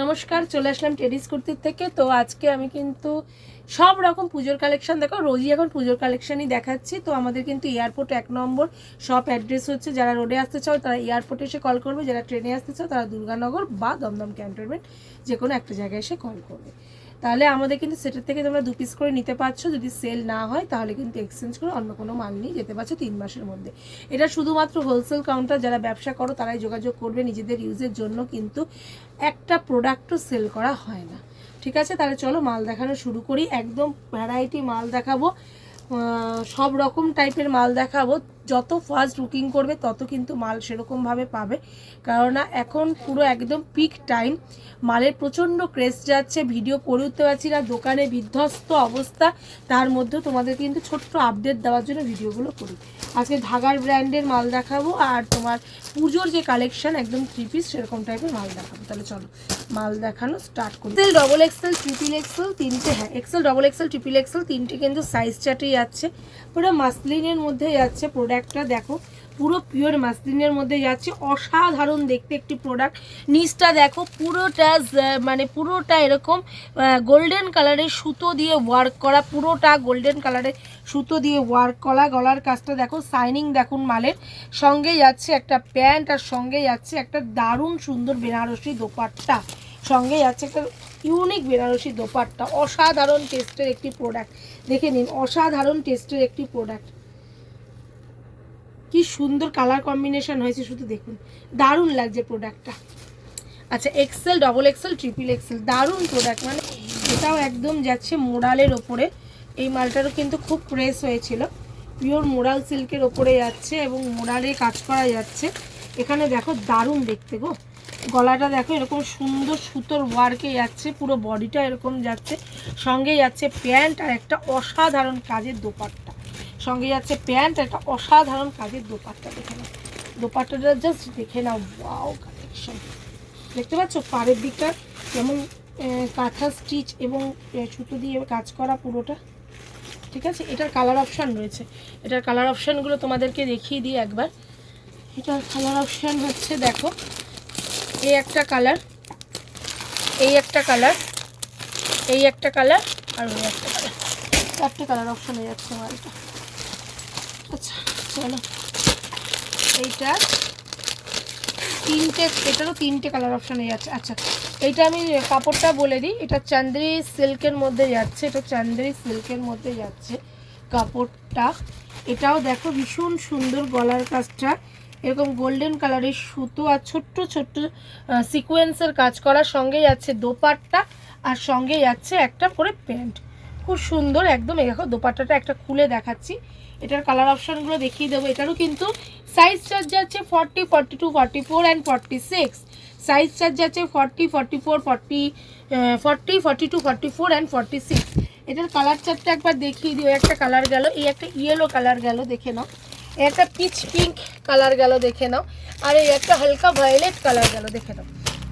নমস্কার, চলে আসলাম টেডিস কুর্তির থেকে। তো আজকে আমি কিন্তু সব রকম পুজোর কালেকশন দেখো, রোজই এখন পুজোর কালেকশনই দেখাচ্ছি। তো আমাদের কিন্তু এয়ারপোর্ট এক নম্বর সব অ্যাড্রেস হচ্ছে, যারা রোডে আসতে চাও তারা এয়ারপোর্টে এসে কল করবে, যারা ট্রেনে আসতে চাও তারা দুর্গানগর বা দমদম ক্যান্টনমেন্ট যে কোনো একটা জায়গায় এসে কল করবে। তাহলে আমাদের কিন্তু সেটার থেকে তোমরা দু পিস করে নিতে পারছ। যদি সেল না হয়, তাহলে কিন্তু এক্সচেঞ্জ করে অন্য কোনো মাল নিয়ে যেতে পারছ তিন মাসের মধ্যে। এটা শুধুমাত্র হোলসেল কাউন্টার যারা ব্যবসা করো, তারাই যোগাযোগ করবে। নিজেদের ইউজের জন্য কিন্তু একটা প্রোডাক্টও সেল করা হয় না। ঠিক আছে? তাহলে চলো মাল দেখানো শুরু করি। একদম ভ্যারাইটি মাল দেখাবো। সব রকম টাইপের মাল দেখাবো। যত ফাস্ট বুকিং করবে, তত কিন্তু মাল সেরকমভাবে পাবে। কেননা এখন পুরো একদম পিক টাইম মালের প্রচণ্ড ক্রেজ যাচ্ছে ভিডিও করে উঠতে পারছি না, দোকানে বিধ্বস্ত অবস্থা। তার মধ্যেও তোমাদের কিন্তু ছোট্ট আপডেট দেওয়ার জন্য ভিডিওগুলো করি। আজকে ধাগার ব্র্যান্ডের মাল দেখাবো, আর তোমার পুজোর যে কালেকশন একদম থ্রি পিস সেরকম টাইপের মাল দেখাবো। তাহলে চলো। মাল দেখানো স্টার্ট করি। XL double XL triple XL তিনটে হ্যাঁ XL double XL triple XL তিনটে কিন্তু সাইজ চার্টেই যাচ্ছে পুরো মাসলিনের মধ্যেই যাচ্ছে প্রোডাক্টটা দেখো। পুরো পিওর মাসলিনের মধ্যে যাচ্ছে। অসাধারণ দেখতে একটি প্রোডাক্ট নিচটা দেখো, পুরোটা মানে পুরোটা এরকম গোল্ডেন কালারের সুতো দিয়ে ওয়ার্ক করা, পুরোটা গোল্ডেন কালারের সুতো দিয়ে ওয়ার্ক করা। গলার কাজটা দেখো সাইনিং দেখুন মালের। সঙ্গে যাচ্ছে একটা প্যান্ট আর সঙ্গে যাচ্ছে একটা দারুণ সুন্দর বেনারসি দোপাট্টা। সঙ্গে যাচ্ছে একটা ইউনিক বেনারসি দোপাট্টা। অসাধারণ টেস্টের একটি প্রোডাক্ট দেখে নিন, অসাধারণ টেস্টের একটি প্রোডাক্ট কি সুন্দর কালার কম্বিনেশন হয়েছে, শুধু দেখুন। দারুণ লাগছে প্রোডাক্টটা আচ্ছা XL double XL triple XL দারুণ প্রোডাক্ট মানে এটাও একদম যাচ্ছে মোড়ালের ওপরে। এই মালটারও কিন্তু খুব প্রেস হয়েছিল। পিওর মোড়াল সিল্কের ওপরে যাচ্ছে এবং মোড়ালে কাজ করা যাচ্ছে। এখানে দেখো দারুণ দেখতে গো। গলাটা দেখো এরকম সুন্দর সুতোর ওয়ার্কে যাচ্ছে, পুরো বডিটা এরকম যাচ্ছে। সঙ্গে যাচ্ছে প্যান্ট আর একটা অসাধারণ কাজের দোপাট্টা। সঙ্গে যাচ্ছে প্যান্ট, একটা অসাধারণ কাজের দোপাট্টা দেখে নাও। দোপাট্টাটা জাস্ট দেখে নাও ওয়াও কালেকশন দেখতে পাচ্ছ? পাড়ের দিকটা যেমন কাঁথা স্টিচ এবং সুতো দিয়ে কাজ করা পুরোটা। ঠিক আছে? এটার কালার অপশান রয়েছে। এটার কালার অপশানগুলো তোমাদেরকে দেখিয়ে দিই একবার। এটার কালার অপশান হচ্ছে, দেখো, এই একটা কালার এই একটা কালার এই একটা কালার আর ওই একটা কালার চারটে কালার অপশান যাচ্ছে মালটা আচ্ছা চলো। এইটা তিনটে, এটারও তিনটে কালার অপশান যাচ্ছে আচ্ছা এইটা আমি কাপড়টা বলে দিই। এটা চান্দ্রি সিল্কের মধ্যে যাচ্ছে, এটা চান্দ্রি সিল্কের মধ্যে যাচ্ছে কাপড়টা। এটাও দেখো ভীষণ সুন্দর গলার কাজটা। এরকম গোল্ডেন কালারের সুতো আর ছোট্ট ছোট্ট সিকোয়েন্সের কাজ করার সঙ্গে যাচ্ছে দোপাট্টা আর সঙ্গে যাচ্ছে একটা করে প্যান্ট। খুব সুন্দর, একদম দেখো দোপাট্টাটা একটা খুলে দেখাচ্ছি। এটার কালার অপশানগুলো দেখিয়ে দেবো। এটারও কিন্তু সাইজ চার্জ যাচ্ছে forty forty two forty four and forty six size charge যাচ্ছে forty forty four forty forty forty two forty four and forty six এটার কালার চার্টটা একবার দেখিয়ে দিও। একটা কালার গেল, এই একটা ইয়েলো কালার গেল, দেখে নাও। একটা পিচ পিঙ্ক কালার গেল, দেখে নাও। আর এই একটা হালকা ভায়োলেট কালার গেল, দেখে নাও।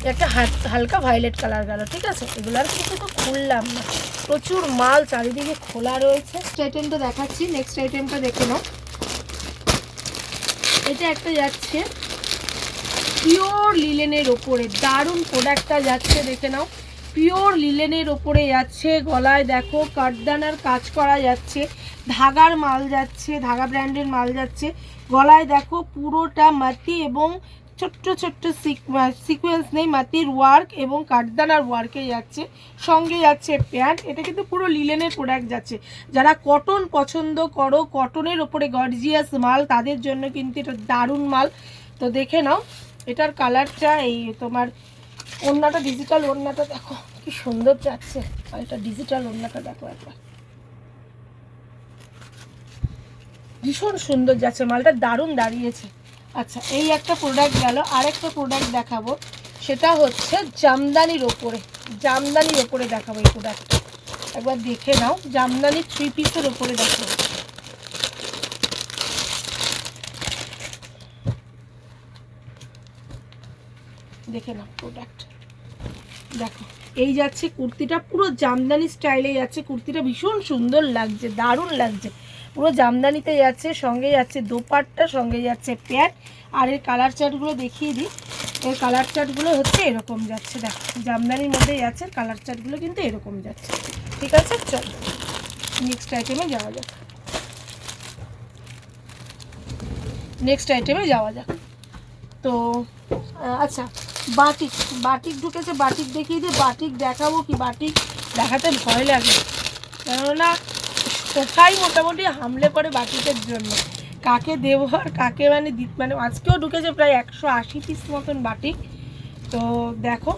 একটা হাল- হালকা ভায়োলেট কালার গেল ঠিক আছে? এগুলো আর কিছু তো খুললাম না। প্রচুর মাল চারিদিকে খোলা রয়েছে। আইটেমটা দেখাচ্ছি নেক্সট আইটেমটা দেখে নাও। এটা একটা যাচ্ছে পিওর লিলেনের ওপরে দারুণ প্রোডাক্টটা যাচ্ছে দেখে নাও। পিওর লিলেনের ওপরে যাচ্ছে গলায় দেখো কাঠদানার কাজ করা যাচ্ছে ধাগার মাল যাচ্ছে ধাগা ব্র্যান্ডের মাল যাচ্ছে গলায় দেখো পুরোটা মাটি এবং ছোট্ট ছোট্ট সিকোয়েন্স নেই, মাটির ওয়ার্ক এবং কাঠদানার ওয়ার্কে যাচ্ছে, সঙ্গে যাচ্ছে প্যান্ট এটা কিন্তু পুরো লিলেনের প্রোডাক্ট যাচ্ছে। যারা কটন পছন্দ করো কটনের ওপরে গর্জিয়াস মাল, তাদের জন্য কিন্তু এটা দারুণ মাল। তো দেখে নাও, এটার কালারটা এই তোমার ওড়নাটা ডিজিটাল ওড়নাটা দেখো, কি সুন্দর যাচ্ছে। আর এটা ডিজিটাল ওড়নাটা দেখো একবার। ভীষণ সুন্দর যাচ্ছে, মালটা দারুণ দাঁড়িয়েছে। আচ্ছা এই একটা প্রোডাক্ট গেল, আরেকটা প্রোডাক্ট দেখাবো। সেটা হচ্ছে জামদানির ওপরে। জামদানির ওপরে দেখাবো এই প্রোডাক্টটা একবার দেখে নাও, জামদানি থ্রি পিসের ওপরে দেখাবো। দেখে নাও প্রোডাক্ট দেখো। এই যাচ্ছে কুর্তিটা, পুরো জামদানি স্টাইলে যাচ্ছে কুর্তিটা, ভীষণ সুন্দর লাগছে, দারুণ লাগছে। পুরো জামদানিতে যাচ্ছে, সঙ্গে যাচ্ছে দোপাট্টা, সঙ্গে যাচ্ছে প্যান্ট, আর এর কালার চার্টগুলো দেখিয়ে দিই। এর কালার চার্টগুলো হচ্ছে এরকম যাচ্ছে, দেখ, জামদানির মধ্যেই যাচ্ছে কালার চার্টগুলো কিন্তু এরকম যাচ্ছে। ঠিক আছে, চল নেক্সট আইটেমে যাওয়া যাক। নেক্সট আইটেমে যাওয়া যাক। তো আচ্ছা বাটিক বাটিক ঢুকেছে, বাটিক দেখিয়ে দিয়ে বাটিক দেখাবো কি বাটিক? দেখাতে ভয় লাগে। কেননা, সবাই মোটামুটি হামলে করে বাটিকের জন্য। কাকে দেবো আর কাকে মানে মানে আজকেও ঢুকেছে প্রায় একশো আশি পিস মতন বাটিক। তো দেখো,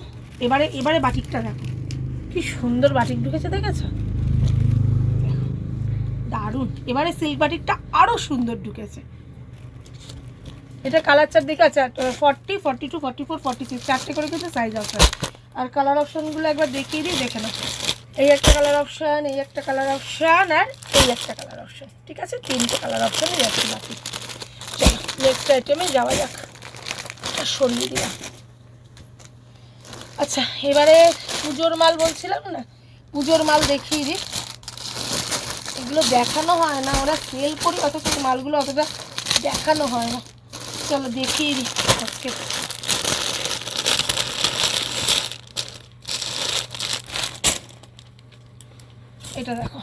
এবারে এবারে বাটিকটা দেখো। কি সুন্দর বাটিক ঢুকেছে, দেখেছ? দারুণ। এবারে সিল্ক বাটিকটা আরও সুন্দর ঢুকেছে। এটা কালার চার দিকে আছে forty forty two forty four forty six চারটে করে কিন্তু সাইজ অপশান আর কালার অপশানগুলো একবার দেখিয়ে দিই, দেখে নাও। এই একটা কালার অপশান এই একটা কালার অপশান আর এই একটা কালার অপশান ঠিক আছে? তিনটে কালার অপশানে যাচ্ছে বাকি। চলো নেক্সট আইটেমে যাওয়া যাক। সরিয়ে দিলাম। আচ্ছা এবারে পুজোর মাল বলছিলাম না? পুজোর মাল দেখিয়ে দিই। এগুলো দেখানো হয় না, ওরা সেল করি, অথচ মালগুলো অতটা দেখানো হয় না। চলো দেখিয়ে আজকে এটা দেখো।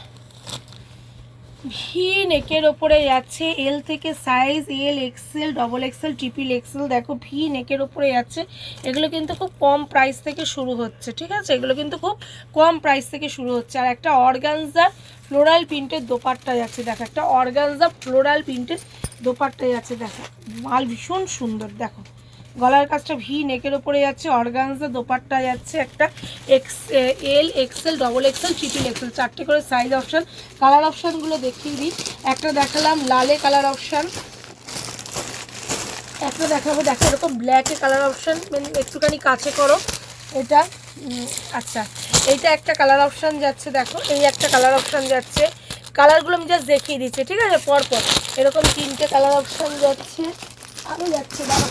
ভি নেকের ওপরে যাচ্ছে এল থেকে size L XL double XL triple XL দেখো ভি নেকের ওপরে যাচ্ছে। এগুলো কিন্তু খুব কম প্রাইস থেকে শুরু হচ্ছে, ঠিক আছে? এগুলো কিন্তু খুব কম প্রাইস থেকে শুরু হচ্ছে। আর একটা অর্গানজার ফ্লোরাল প্রিন্টের দোপাট্টা যাচ্ছে, দেখো একটা অর্গানজা ফ্লোরাল প্রিন্টের দোপাট্টা যাচ্ছে দেখো। মাল ভীষণ সুন্দর, দেখো। গলার কাজটা ভি নেকের ওপরে যাচ্ছে অর্গানজা দোপাট্টা যাচ্ছে একটা X L XL double XL triple XL চারটে করে সাইজ অপশান কালার অপশানগুলো দেখিয়ে দিই। একটা দেখালাম লালে কালার অপশান একটা দেখাবো, দেখো এরকম ব্ল্যাকে কালার অপশান একটুখানি কাছে করো। এটা আচ্ছা এইটা একটা কালার অপশান যাচ্ছে, দেখো। এই একটা কালার অপশান যাচ্ছে। কালারগুলো আমি জাস্ট দেখিয়ে দিচ্ছি, ঠিক আছে? পরপর। এরকম তিনটে কালার অপশান যাচ্ছে। আরও যাচ্ছে দাঁড়া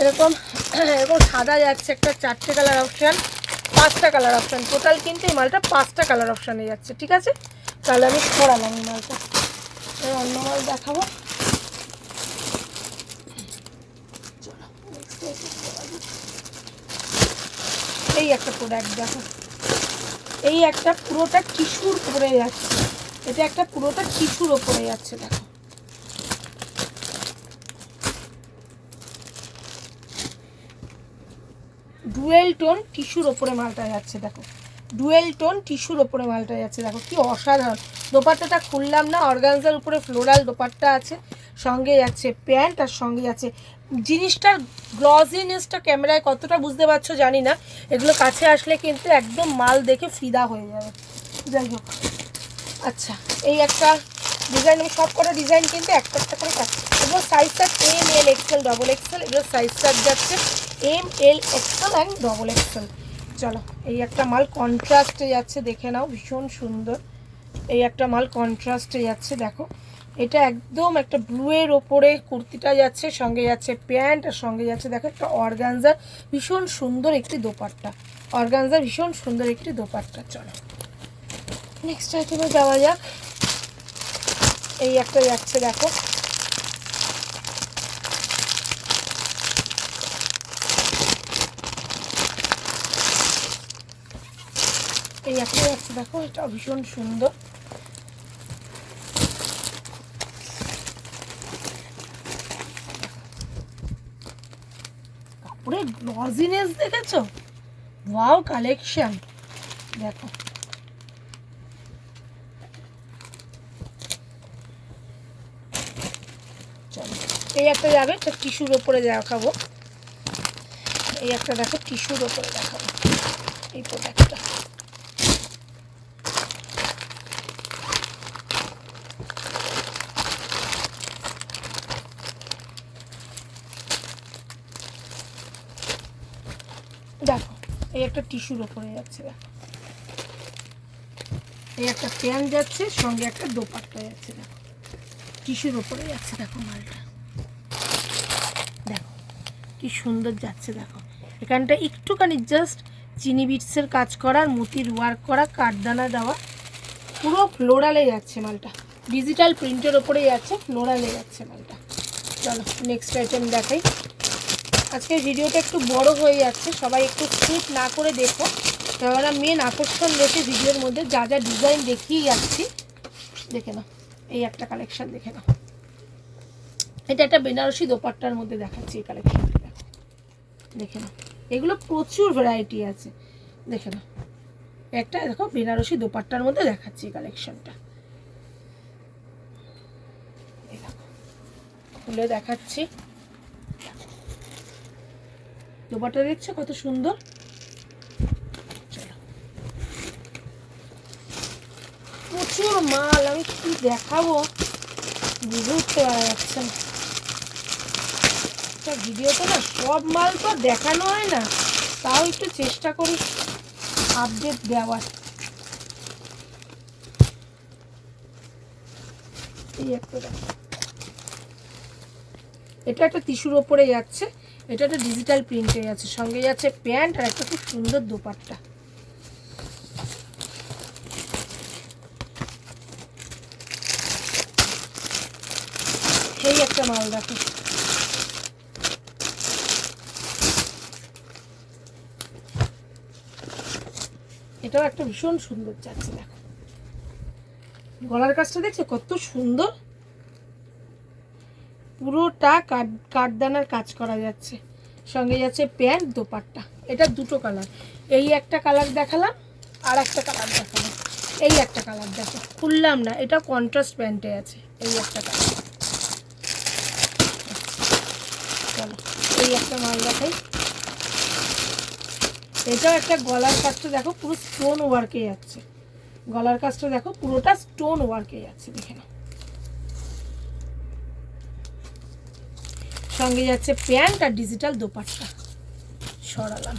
এরকম এরকম সাদা যাচ্ছে একটা, চারটে কালার অপশান পাঁচটা কালার অপশান টোটাল কিন্তু এই মালটা পাঁচটা কালার অপশানে যাচ্ছে, ঠিক আছে? তাহলে আমি ছড়ালাম এই মালটা। অন্য মাল দেখাবো। এই একটা প্রোডাক্ট দেখো। এই একটা পুরোটা টিস্যুর উপরে যাচ্ছে। এটা একটা পুরোটা টিস্যুর ওপরে যাচ্ছে, দেখো। ডুয়েল টোন টিস্যুর ওপরে মালটা যাচ্ছে, দেখো। ডুয়েল টোন টিস্যুর ওপরে মালটা যাচ্ছে, দেখো, কি অসাধারণ। দোপাট্টাটা খুললাম না, অর্গানজার উপরে ফ্লোরাল দোপাট্টা আছে, সঙ্গে যাচ্ছে প্যান্ট আর সঙ্গে যাচ্ছে। জিনিসটার গ্লজিনেসটা ক্যামেরায় কতটা বুঝতে পারছ জানি না, এগুলো কাছে আসলে কিন্তু একদম মাল দেখে ফিদা হয়ে যাবে। যাই হোক। আচ্ছা এই একটা ডিজাইন আমি সব কটা ডিজাইন কিন্তু একটা একটা করে কাটছি। এগুলো size chart M L XL double XL এগুলো সাইজ চার্ট যাচ্ছে। M L XL and double XL চলো, এই একটা মাল কন্ট্রাস্টে যাচ্ছে, দেখে নাও, ভীষণ সুন্দর। এই একটা মাল কন্ট্রাস্টে যাচ্ছে, দেখো। এটা একদম একটা ব্লুয়ের ওপরে কুর্তিটা যাচ্ছে, সঙ্গে যাচ্ছে প্যান্ট, আর সঙ্গে যাচ্ছে, দেখো, একটা অর্গানজার ভীষণ সুন্দর একটি দোপাট্টা। অর্গানজার ভীষণ সুন্দর একটি দোপাট্টা, চলো। নেক্সট আইটেমে যাওয়া যাক। এই একটা যাচ্ছে, দেখো। এই একটা যাচ্ছে, দেখো, এটা ভীষণ সুন্দর। কাপড়ের গ্লজিনেস দেখেছ? ওয়াও কালেকশন দেখো চলো এই একটা যাবে একটা টিস্যুর ওপরে দেখাবো। এই একটা দেখো, টিস্যুর ওপরে দেখাবো। এই প্রোডাক্টটা দেখো, এই একটা টিস্যুর ওপরে যাচ্ছে, দেখো। এই একটা প্যান্ট যাচ্ছে, সঙ্গে একটা দোপাট্টা যাচ্ছে, দেখো। টিস্যুর ওপরে যাচ্ছে, দেখো মালটা। কি সুন্দর যাচ্ছে দেখো। এখানটা একটুখানি জাস্ট চিনি বিটসের কাজ করা আর মুতির ওয়ার্ক করা, কাঠদানা দেওয়া, পুরো ফ্লোরালে যাচ্ছে মালটা। ডিজিটাল প্রিন্টের ওপরে যাচ্ছে ফ্লোরালে যাচ্ছে মালটা। চলো নেক্সট আইটেম দেখাই। আজকে ভিডিওটা একটু বড় হয়ে যাচ্ছে, সবাই একটু স্কিপ না করে দেখো। কেননা মেন আকর্ষণ রয়েছে ভিডিওর মধ্যে যা যা ডিজাইন দেখিয়ে যাচ্ছি, দেখে নাও। এই একটা কালেকশন দেখে নাও। এটা একটা বেনারসি দোপাট্টার মধ্যে দেখাচ্ছি এই কালেকশনটা দেখো নাও। এগুলো প্রচুর ভ্যারাইটি আছে। দেখে নাও। একটা, দেখো, বেনারসি দোপাট্টার মধ্যে দেখাচ্ছি কালেকশনটা খুলে দেখাচ্ছি। দোপাট্টা দেখছ কত সুন্দর। প্রচুর মাল, আমি কি দেখাবো? বুঝে উঠতে পারা যাচ্ছে না। একটা ভিডিওতে না সব মাল তো দেখানো হয় না, তাও একটু চেষ্টা করি আপডেট দেওয়ার। এটা একটা টিস্যুর ওপরে যাচ্ছে এটা একটা ডিজিটাল প্রিন্টে যাচ্ছে সঙ্গে যাচ্ছে প্যান্ট আর একটা খুব সুন্দর দোপাট্টা। এই একটা মাল দেখো এটাও একটা ভীষণ সুন্দর যাচ্ছে, দেখো। গলার কাজটা দেখছ? কত সুন্দর। পুরোটা কাঠ, কাঠদানার কাজ করা যাচ্ছে। সঙ্গে যাচ্ছে প্যান্ট, দোপাট্টা। এটা দুটো কালার। এই একটা কালার দেখালাম, আর একটা কালার দেখালাম। এই একটা কালার দেখো। খুললাম না, এটা কন্ট্রাস্ট প্যান্টে আছে। এই একটা কালার। চলো, এই একটা মাল দেখাই। এটাও একটা গলার কাজটা দেখো, পুরো স্টোন ওয়ার্কে যাচ্ছে। গলার কাজটা দেখো, পুরোটা স্টোন ওয়ার্কে যাচ্ছে, দেখে নাও। সঙ্গে যাচ্ছে প্যান্ট আর ডিজিটাল দোপাট্টা। সরালাম।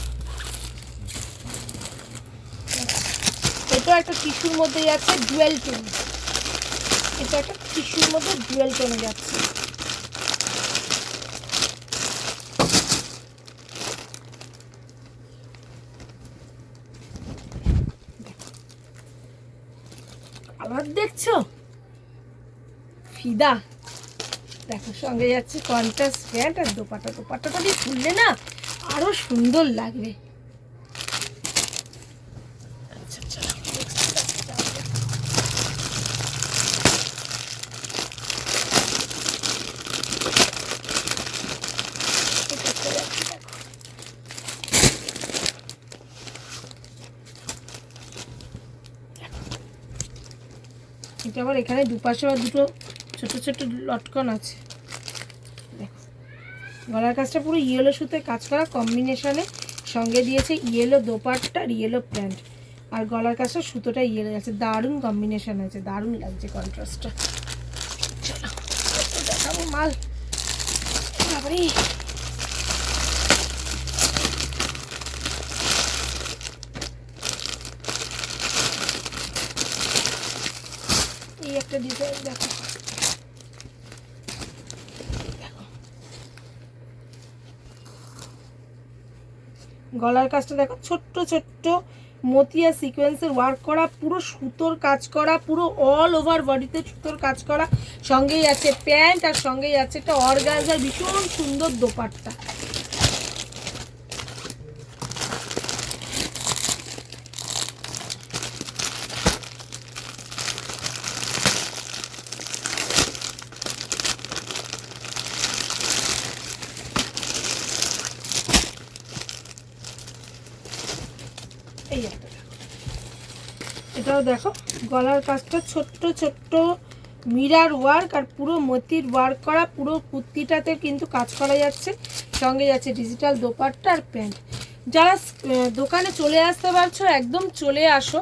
এটা একটা টিস্যুর মধ্যে যাচ্ছে ডুয়েল টোন এটা একটা টিস্যুর মধ্যে ডুয়েল টোনে যাচ্ছে কালার দেখছ ফিদা দেখো সঙ্গে যাচ্ছে কন্ট্রাস্ট প্যান্ট আর দোপাটা দোপাটাটা দিয়ে খুললে না আরও সুন্দর লাগবে। আচ্ছা, দেখাতে হবে। এটা আবার এখানে দুপাশে দুটো ছোট ছোট লটকন আছে। গলার কাজটা পুরো ইয়েলো সুতে কাজ করা কম্বিনেশনে সঙ্গে দিয়েছে ইয়েলো দোপাট্টা আর ইয়েলো প্যান্ট আর গলার কাজটা সুতোটা ইয়েলো আছে। দারুণ কম্বিনেশন আছে দারুণ লাগছে কন্ট্রাস্টটা দেখাবো মাল এই একটা ডিজাইন দেখো দেখো। গলার কাজটা দেখো, ছোট্ট ছোট্ট মতিয়া সিকোয়েন্সের ওয়ার্ক করা, পুরো সুতোর কাজ করা, পুরো অল ওভার বডিতে সুতোর কাজ করা, সঙ্গেই আছে প্যান্ট আর সঙ্গেই আছে একটা অর্গানজার ভীষণ সুন্দর দোপাট্টা। এই একটা এটাও দেখো, গলার কাজটা ছোট্ট ছোট্ট মিরার ওয়ার্ক আর পুরো মতির ওয়ার্ক করা, পুরো কুর্তিটাতে কিন্তু কাজ করা যাচ্ছে। সঙ্গে যাচ্ছে ডিজিটাল দোপাট্টা আর প্যান্ট। যারা দোকানে চলে আসতে পারছ, একদম চলে আসো।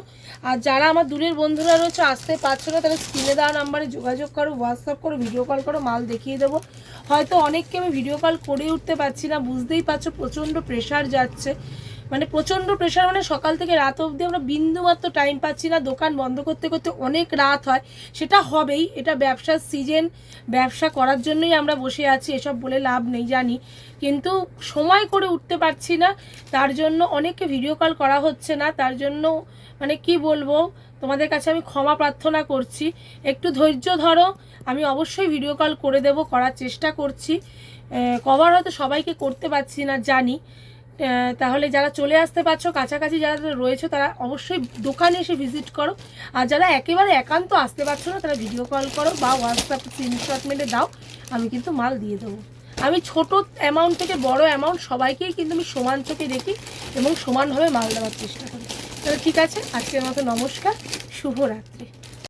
আর যারা আমার দূরের বন্ধুরা রয়েছে, আসতে পারছ না তারা স্ক্রিনে দেওয়া নাম্বারে যোগাযোগ করো হোয়াটসঅ্যাপ করো ভিডিও কল করো, মাল দেখিয়ে দেবো। হয়তো অনেককে আমি ভিডিও কল করে উঠতে পারছি না, বুঝতেই পারছ, প্রচণ্ড প্রেশার যাচ্ছে। মানে প্রচণ্ড প্রেশার মানে সকাল থেকে রাত অবধি আমরা বিন্দুমাত্র টাইম পাচ্ছি না। দোকান বন্ধ করতে করতে অনেক রাত হয়। সেটা হবেই, এটা ব্যবসার সিজন ব্যবসা করার জন্যই আমরা বসে আছি, এসব বলে লাভ নেই, জানি। কিন্তু সময় করে উঠতে পারছি না, তার জন্য অনেককে ভিডিও কল করা হচ্ছে না, তার জন্য মানে কি বলব, তোমাদের কাছে আমি ক্ষমা প্রার্থনা করছি। একটু ধৈর্য ধরো, আমি অবশ্যই ভিডিও কল করে দেব, করার চেষ্টা করছি। কভার হয়তো সবাইকে করতে পারছি না, জানি। তাহলে যারা চলে আসতে পারছ, কাছাকাছি যারা রয়েছে, তারা অবশ্যই দোকানে এসে ভিজিট করো। আর যারা একেবারে একান্ত আসতে পারছ না, তারা ভিডিও কল করো বা হোয়াটসঅ্যাপ মেরে দাও, আমি কিন্তু মাল দিয়ে দেবো। আমি ছোট অ্যামাউন্ট থেকে বড় অ্যামাউন্ট সবাইকেই কিন্তু আমি সমান চোখে দেখি এবং সমানভাবে মাল দেওয়ার চেষ্টা করি। তাহলে ঠিক আছে, আজকের মতো নমস্কার, শুভরাত্রি।